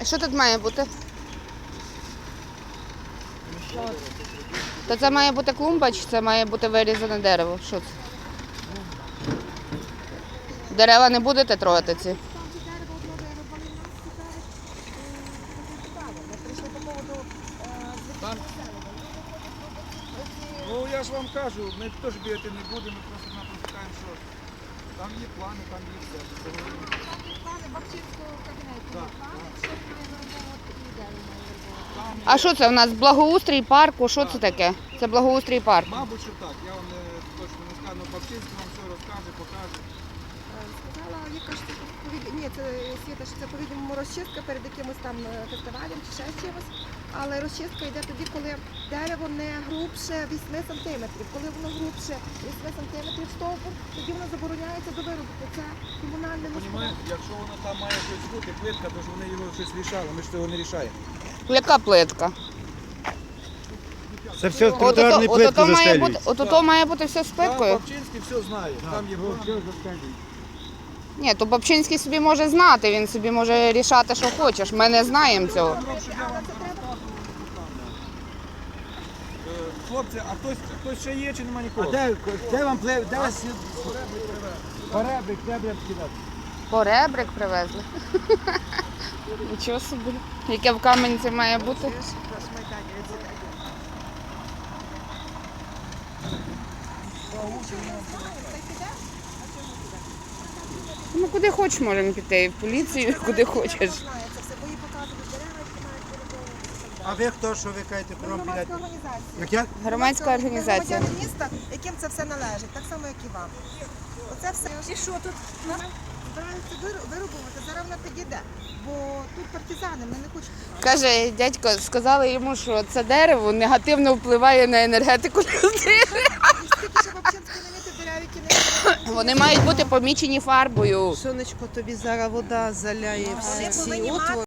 А що тут має бути? То це має бути клумба, чи це має бути вирізане дерево? Що це? Дерева не будете трогати ці? Ну я ж вам кажу, ми теж бігати не будемо, ми просто напросто що там є плани, там є все. Так, і є- А що це у нас? Благоустрій парку? Що це таке? Це благоустрій парк. Мабуть, що так. Я вам не точно не скажу, але Бабчинський вам все розкаже, покаже. Сказала яка ж це повід- ні, це світа, що це по-відомому розчистка перед якимось там е, фестивалем чи ще чимось. Але розчистка йде тоді, коли дерево не грубше 8 сантиметрів. Коли воно грубше 8 сантиметрів стовбур, тоді воно забороняється до виробки. Це комунальне Понімаєте, якщо воно там має щось бути, плитка, то ж вони його щось рішали, ми ж цього не рішаємо. Яка плитка? Це все от плитки має бути, застелюють. от ото має бути все з Там плиткою. Бабчинський все знає, там є плани. Ні, то Бабчинський собі може знати, він собі може рішати, що хочеш. Ми не знаємо цього. Щоб я вам Хлопці, а хтось, хтось ще є чи нема А нікого? де, де вам плив? Де вас поребрик, де б кидати? Поребрик привезли. Нічого собі. Яке в каменці має бути? Ну куди хочеш можемо піти. В поліцію, куди хочеш. Знає це все, бо їй показують дерева, які мають виробити. А ви хто, що ви кажете Ми про громадська білет? організація. Як я? Громадська організація. Ми громадяни міста, яким це все належить, так само, як і вам. Оце все. І що тут? Збираються вир- вирубувати, зараз вона підійде. Бо тут партизани, вони не хочуть. Каже дядько, сказали йому, що це дерево негативно впливає на енергетику людини. І скільки ще Бабчинської не дерев, які не Вони мають бути помічені фарбою. Сонечко тобі зараз вода заляє всі отвори.